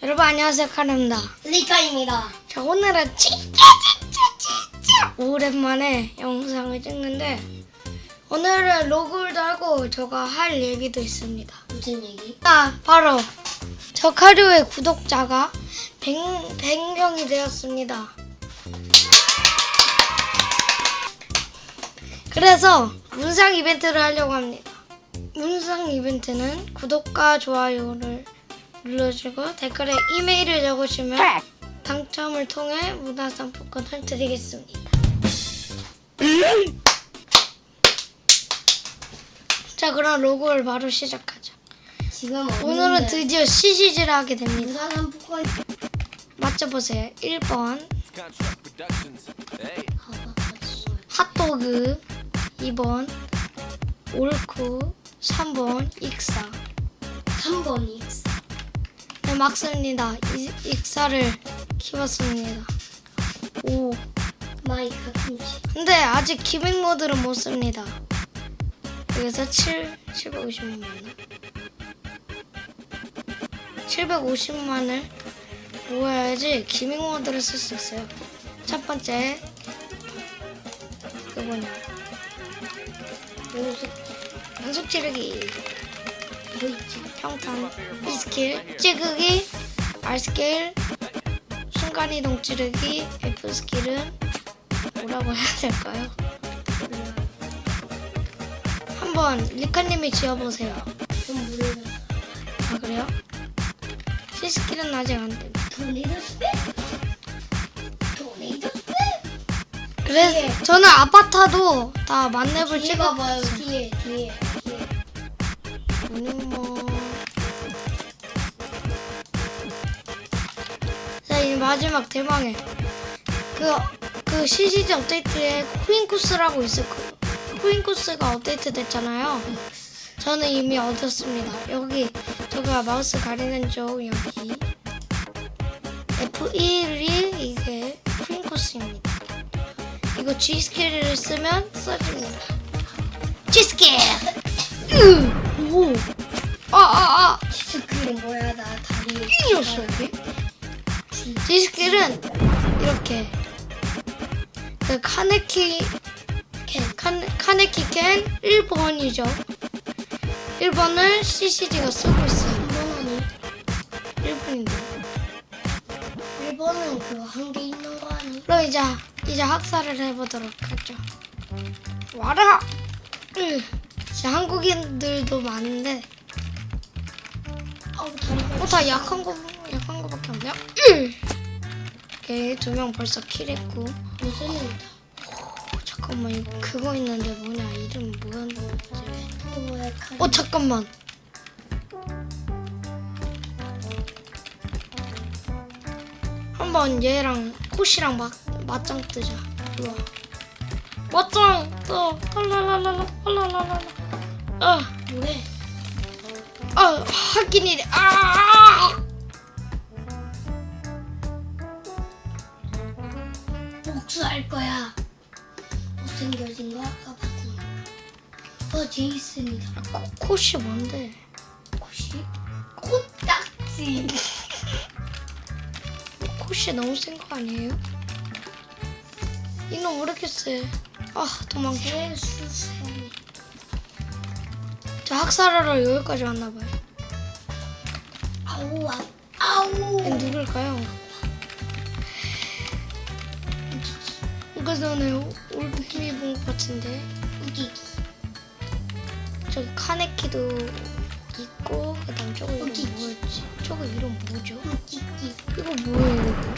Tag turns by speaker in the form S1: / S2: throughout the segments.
S1: 여러분 안녕하세요 카르입니다.
S2: 리카입니다.
S1: 자 오늘은 진짜 진짜 진짜 오랜만에 영상을 찍는데 오늘은 로그도 하고 저가 할 얘기도 있습니다.
S2: 무슨 얘기?
S1: 아 바로 저 카류의 구독자가 100, 100명이 되었습니다. 그래서 문상 이벤트를 하려고 합니다. 문상 이벤트는 구독과 좋아요를 눌러주고 댓글에 이메일을 적으시면 당첨을 통해 문화상품권을 드리겠습니다. 자 그럼 로고를 바로 시작하죠.
S2: 지금
S1: 오늘은 드디어 시시즈를 하게 됩니다.
S2: 한복권
S1: 맞춰보세요. 1번
S3: Contract Productions. Hey.
S1: 핫도그 2번 올쿠 3번 익사
S2: 3번 X.
S1: 네, 막습니다. 이- 익사를 키웠습니다. 오
S2: 마이 가끔씩.
S1: 근데 아직 기믹 모드를 못 씁니다. 여기서 7, 750만 원. 750만을 모아야지 기믹 모드를 쓸 수 있어요. 첫 번째, 그 뭐냐. 연속, 연속 찌르기,
S2: 뭐 있지?
S1: 평탄, 이 스킬, 찌르기, R 스킬, 순간이동 찌르기, F 스킬은 뭐라고 해야 될까요? 한번 리카님이 지어보세요. 아 그래요? C 스킬은 아직 안 돼.
S2: 토네이도 스펙? 토네이도 스펙?
S1: 그래서 저는 아바타도 다 만렙을
S2: 뒤에
S1: 찍어
S2: 봐봐요. 뒤에, 뒤에,
S1: 아니면 뭐. 자, 이 마지막 대망의 그, 그 시시즈 업데이트에 코인 코스라고 있을 거예요. 코인 코스가 업데이트 됐잖아요. 저는 이미 얻었습니다. 여기, 저가 마우스 가리는 쪽, 여기. F1이 이게 코인 코스입니다. 이거 G 스킬을 쓰면 써집니다. G 스킬! 으! 오! 아, 아, 아!
S2: 스크린 뭐야? 나 다리.
S1: 이었어, 여기? G 스킬은 이렇게. 그 카네키, 캔, 칸, 카네키 캔 1번이죠. 1번을 CCG가 쓰고 있어요. 1번인데.
S2: 1번은 그거 한 개 있는 거 아니?
S1: 그럼 이제, 이제 학살을 해보도록 하죠. 와라! 으. 진짜 한국인들도 많은데,
S2: 아우, 다리가.
S1: 어, 다 약한 거, 약한 거밖에. 으. 오케이, 두 명 벌써 킬했고.
S2: 무슨 일이다.
S1: 어, 잠깐만, 이거 그거 있는데 뭐냐, 이름 뭐였는지. 어, 잠깐만. 한번 얘랑 코시랑 맞, 맞짱 뜨자. 좋아. 맞짱 떠. 랄랄랄랄라, 랄랄랄라. 아,
S2: 뭐래?
S1: 아, 하긴 이래. 아!
S2: 복수할 거야. 못생겨진 거 아까 봤지. 어, 제이슨이다.
S1: 코, 코시 뭔데?
S2: 혹시 코딱지.
S1: 코시 너무 센 거 아니에요? 이놈 왜 이렇게 세? 아, 도망쳐.
S2: 세수세미.
S1: 저 학살하러 여기까지 왔나봐요.
S2: 아우 아, 아우.
S1: 얘 누굴까요? 아까 전에 올 느낌이 본것 같은데
S2: 우기.
S1: 저기 카네키도 있고 그다음 저거 이름
S2: 어디?
S1: 뭐였지? 저거 이름 뭐죠?
S2: 우기기.
S1: 이거 뭐예요 이거?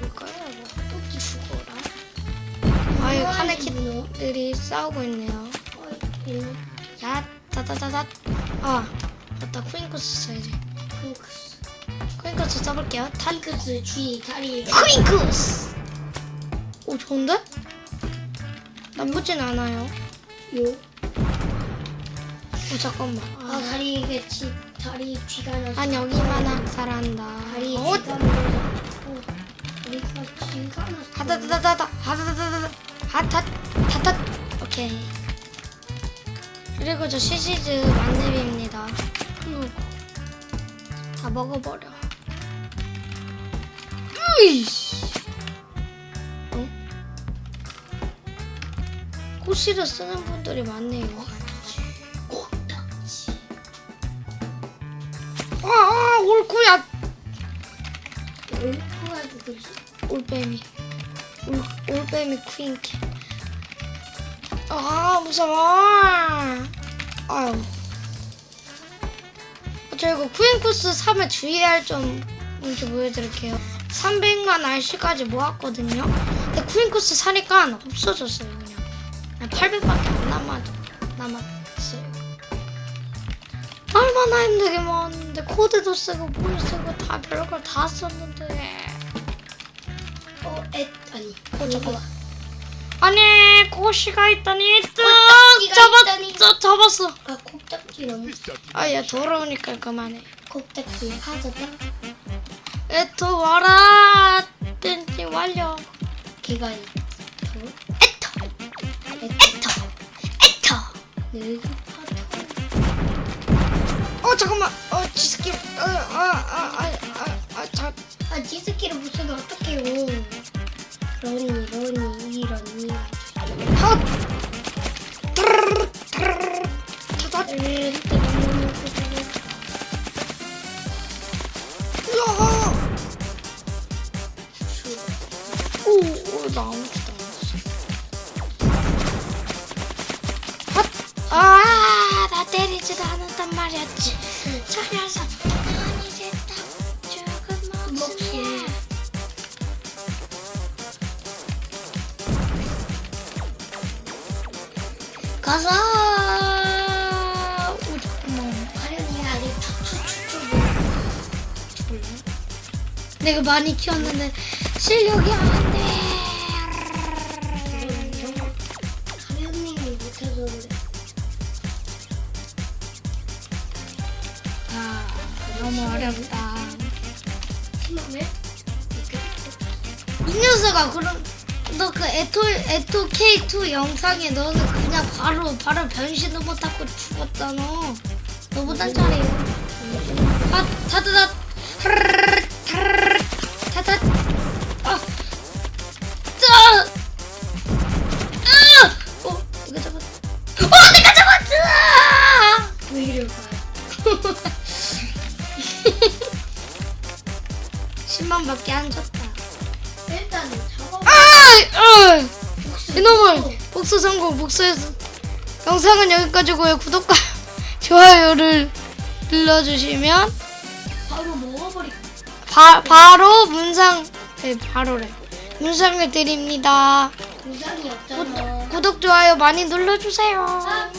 S1: 뭘까요? 뭐
S2: 우기.
S1: 죽어라 아유 카네키들이 싸우고 있네요
S2: 어이, 일로.
S1: 야 다다다다 아 맞다 쿠인코스 써야지
S2: 핑크스.
S1: 쿠인코스 써볼게요 타
S2: 핑크스 G 다리.
S1: 쿠인코스 오 좋은데? 나쁘진 않아요
S2: 요.
S1: 오 잠깐만
S2: 아
S1: 아,
S2: 다리에 지 다리 쥐가 나.
S1: 난 여기만 학살한다
S2: 다리
S1: 어?
S2: 쥐가 나. 다리가 쥐가 나.
S1: 하다다다다다 하다다다다 하타 타타 오케이 그리고 저 시시즈 만렙입니다 다 먹어버려. 으이씨. 어? 꼬시를 쓰는 분들이 많네요. 아, 아, 올코야.
S2: 올코가 누구지?
S1: 올빼미. 올, 올빼미 퀸캐. 아, 무서워. 아유. 저 이거 쿠인코스 3에 주의해야 할점 먼저 보여드릴게요. 300만 RC까지 모았거든요. 근데 쿠인코스 사니까 없어졌어요, 그냥. 800밖에 안 남아, 남았어요. 얼마나 힘들게 모았는데, 코드도 쓰고, 뭘 쓰고, 다 별걸 다 썼는데.
S2: 어, 애 아니.
S1: 어, 잠깐만. 아니, 고시가 있더니, 뚝!
S2: 있더니.
S1: 잡았 어, 잡았어.
S2: 아, 곱딱지 너무.
S1: 아, 얘 더러우니까 그만해.
S2: 곱딱지 파졌다.
S1: 에토 와라! 뜬지 완료.
S2: 개가 있.
S1: 에토! 에토! 에토!
S2: 늙은
S1: 헛! 아, 나 때리지도 않았단 말이었지. 저 녀석, 내가 많이 키웠는데 실력이 안 돼.
S2: 가련님이 못해서 그래.
S1: 아, 너무 어렵다.
S2: 왜?
S1: 이 녀석아, 그럼 너 그 에토 에토 K2 영상에 너는 그냥 바로 바로 변신도 못하고 죽었잖아. 너보단 잘해. 아, 타타타, 잡았어.
S2: 왜 이래 봐.
S1: 10만밖에 안 줬다.
S2: 일단 작업.
S1: 아! 어! 이놈을 복수 성공 복수해서 영상은 여기까지고요 구독과 좋아요를 눌러주시면
S2: 바로 먹어버리.
S1: 바, 바로 문상 네, 바로래 문상을 드립니다
S2: 부상이 없잖아.
S1: 구독 좋아요 많이 눌러주세요
S2: 아,